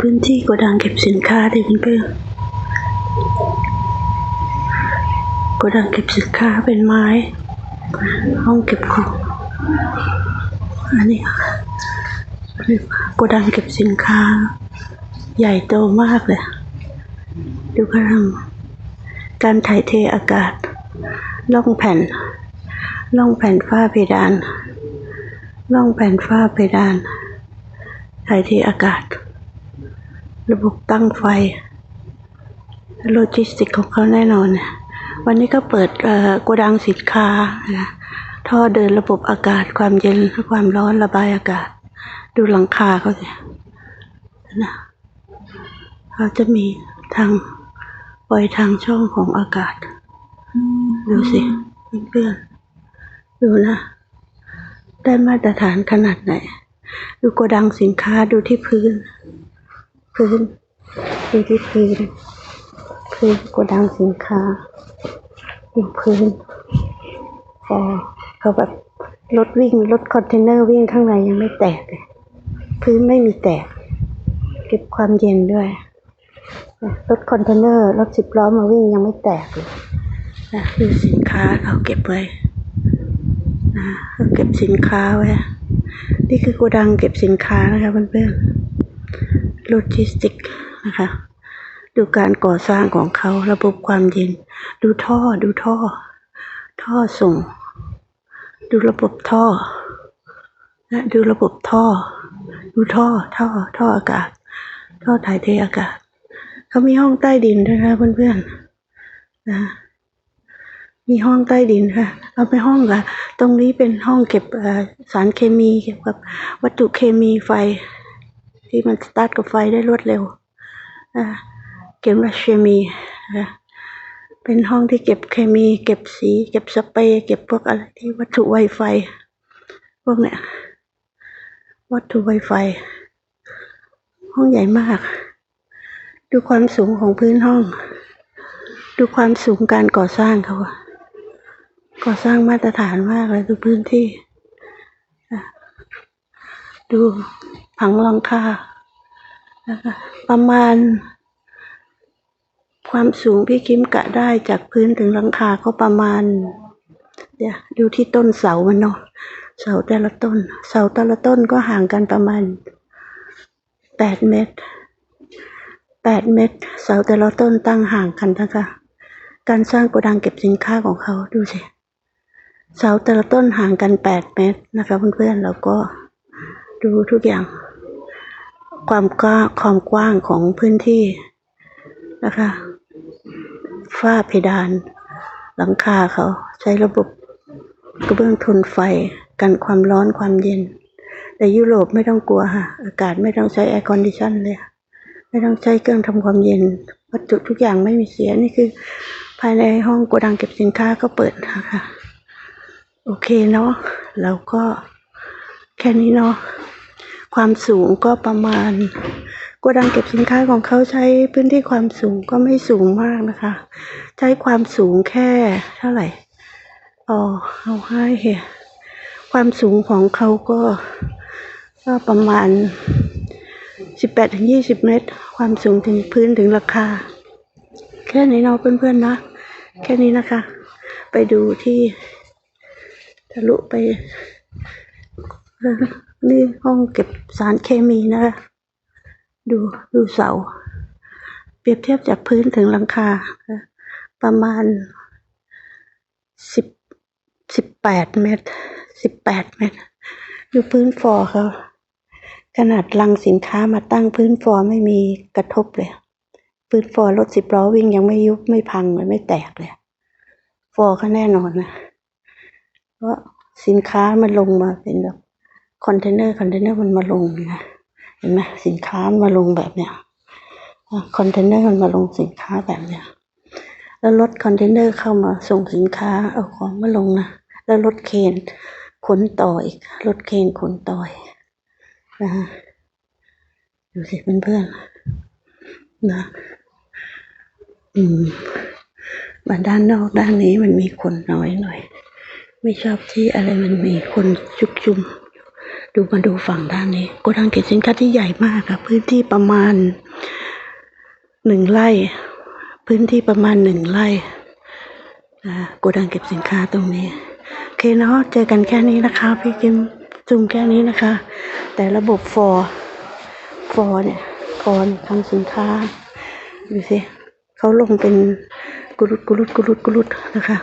พื้นที่โกดังเก็บสินค้าดิเพื่อนๆโกดังเก็บสินค้าเป็นไม้ ห้องเก็บของ อันนี้โกดังเก็บสินค้า ใหญ่โตมากเลย ดูกำลังการถ่ายเทอากาศ ล่องแผ่น ล่องแผ่นฝ้าเพดาน ล่องแผ่นฝ้าเพดาน ถ่ายเทอากาศ ระบบตั้งไฟ โลจิสติกของเขาแน่นอนเนี่ยวันนี้ก็เปิดโกดังสินค้านะท่อเดินระบบอากาศความเย็นความร้อนระบายอากาศ ดูหลังคาเขาสินะเขาจะมีทางปล่อยทางช่องของอากาศ ดูสิเพื่อนๆดูนะ ได้มาตรฐานขนาดไหน ดูโกดังสินค้าดูที่พื้น พื้น ดูที่พื้น พื้นโกดังสินค้าดูพื้นพอเขาแบบรถวิ่งรถคอนเทนเนอร์วิ่งข้างในยังไม่แตกเลยพื้นไม่มีแตก เก็บความเย็นด้วยรถคอนเทนเนอร์รถสิบล้อมาวิ่งยังไม่แตกเลยนะดูสินค้าเขาเก็บไว้นะเขาเก็บสินค้าไว้ นี่คือโกดังเก็บสินค้านะคะเพื่อนๆโลจิสติกนะคะ ดูการก่อสร้างของเขาระบบความเย็น ดูท่อดูท่อ ท่อส่ง ดูระบบท่อนะดูระบบท่อ ดูท่อท่อ ท่ออากาศ ท่อถ่ายเทอากาศ เขามีห้องใต้ดินด้วยนะเพื่อนๆนะ มีห้องใต้ดินค่ะเอาไปห้องค่ะ ตรงนี้เป็นห้องเก็บสารเคมีเกี่ยวกับวัตถุเคมีไฟ ที่มันสตาร์ทกับไฟได้รวดเร็วเก็บรัชเคมีเป็นห้องที่เก็บเคมี เก็บสี เก็บสเปรย์เก็บพวกอะไรที่วัตถุไวไฟพวกเนี้ยวัตถุไวไฟ ห้องใหญ่มาก ดูความสูงของพื้นห้อง ดูความสูงการก่อสร้างเขาอะ ก่อสร้างมาตรฐานมากเลยดูพื้นที่ ดูผังหลังคาประมาณ ความสูงพี่คิมกะได้จากพื้นถึงหลังคาก็ประมาณ เดี๋ยวดูที่ต้นเสามันเนาะเสาแต่ละต้น เสาแต่ละต้นก็ห่างกันประมาณแปดเมตรแปดเมตร เสาแต่ละต้นตั้งห่างกันนะคะ การสร้างโกดังเก็บสินค้าของเขาดูสิ เสาแต่ละต้นห่างกันแปดเมตรนะคะ เพื่อนๆแล้วก็ดูทุกอย่าง ความกว้างความกว้างของพื้นที่นะคะฝ้าเพดาน หลังคาเขาใช้ระบบกระเบื้องทนไฟกันความร้อนความเย็น แต่ยุโรปไม่ต้องกลัวค่ะ อากาศไม่ต้องใช้แอร์คอนดิชันเลย ไม่ต้องใช้เครื่องทำความเย็น วัตถุทุกอย่างไม่มีเสีย นี่คือ ภายในห้องโกดังเก็บสินค้าก็เปิดนะคะ โอเคเนาะแล้วก็แค่นี้เนาะความสูงก็ประมาณโกดังเก็บสินค้าของเขาใช้พื้นที่ความสูงก็ไม่สูงมากนะคะ ใช้ความสูงแค่เท่าไหร่อ๋อเอาให้ความสูงของเขาก็ก็ประมาณสิบแปดถึงยี่สิบเมตร ความสูงถึงพื้นถึงราคา แค่นี้เนาะเพื่อนๆนะ แค่นี้นะคะ ไปดูที่ ทะลุไป นี่ห้องเก็บสารเคมีนะคะ ดูดูเสา เปรียบเทียบจากพื้นถึงหลังคา ประมาณสิบสิบแปดเมตรสิบแปดเมตรดูพื้นฟอร์เขาขนาดลังสินค้ามาตั้งพื้นฟอร์ไม่มีกระทบเลย พื้นฟอร์รถสิบล้อวิ่งยังไม่ยุบไม่พังเลยไม่แตกเลย ฟอร์ก็แน่นอนนะ เพราะสินค้ามันลงมาเป็นแบบคอนเทนเนอร์คอนเทนเนอร์มันมาลงนะเห็นไหมสินค้ามาลงแบบเนี้ยคอนเทนเนอร์มันมาลงสินค้าแบบเนี้ยแล้วรถคอนเทนเนอร์เข้ามาส่งสินค้าเอาของมาลงนะแล้วรถเคนขนต่ออีกรถเคนขนต่อยนะฮะดูสิเพื่อนๆนะอืมมาด้านนอกด้านนี้มันมีคนน้อยหน่อย ไม่ชอบที่อะไรมันมีคนชุกชุม ดูมาดูฝั่งด้านนี้โกดังเก็บสินค้าที่ใหญ่มากค่ะ พื้นที่ประมาณหนึ่งไร่ พื้นที่ประมาณหนึ่งไร่โกดังเก็บสินค้าตรงนี้โอเคเนาะเจอกันแค่นี้นะคะ พี่กิมจุ่มแค่นี้นะคะ แต่ระบบฟอร์ฟอร์เนี่ยฟอร์ทำสินค้าดูสิเขาลงเป็นกุรุดกุรุดกุรุดกุรุดนะคะ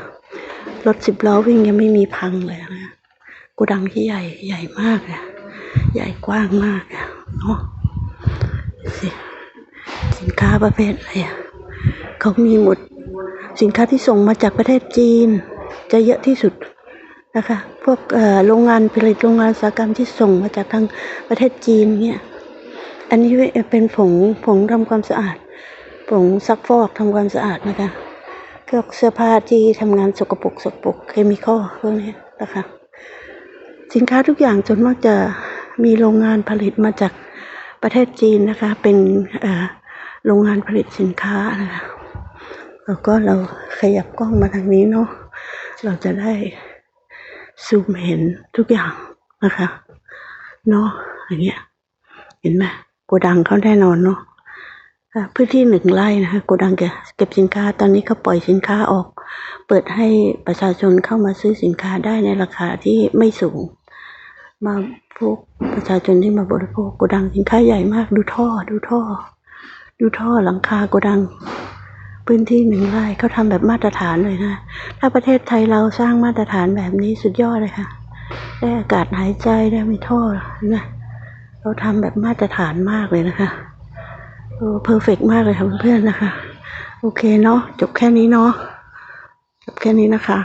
รถสิบล้อวิ่งยังไม่มีพังเลยนะโกดังที่ใหญ่ใหญ่มากอะใหญ่กว้างมากอะเนาะสิสินค้าประเภทอะไรอะเขามีหมดสินค้าที่ส่งมาจากประเทศจีน จะเยอะที่สุดนะคะ พวกโรงงานผลิตโรงงานอุตสาหกรรมที่ส่งมาจากทางประเทศจีนเนี่ย อันนี้เป็นผงผงทำความสะอาด ผงซักฟอกทำความสะอาดนะคะ เครื่องเสื้อผ้าที่ทำงานสกปรกสกปรกเคมีคอลพวกนี้นะคะสินค้าทุกอย่างจนมากจะมีโรงงานผลิตมาจากประเทศจีนนะคะ เป็นโรงงานผลิตสินค้านะคะแล้วก็เราขยับกล้องมาทางนี้เนาะเราจะได้ซูมเห็นทุกอย่างนะคะเนาะอย่างเงี้ยเห็นไหมโกดังเขาแน่นอนเนาะ พื้นที่หนึ่งไร่นะคะโกดังเก็บเก็บสินค้าตอนนี้เขาปล่อยสินค้าออก เปิดให้ประชาชนเข้ามาซื้อสินค้าได้ในราคาที่ไม่สูง มาพวกประชาชนที่มาบริโภคโกดังสินค้าใหญ่มากดูท่อดูท่อ ดูท่อหลังคาโกดัง พื้นที่หนึ่งไร่เขาทำแบบมาตรฐานเลยนะ ถ้าประเทศไทยเราสร้างมาตรฐานแบบนี้สุดยอดเลยค่ะ ได้อากาศหายใจได้มีท่อนะเราทำแบบมาตรฐานมากเลยนะคะ โอ้เพอร์เฟกมากเลยค่ะเพื่อนๆนะคะ โอเคเนาะจบแค่นี้เนาะจบแค่นี้นะคะ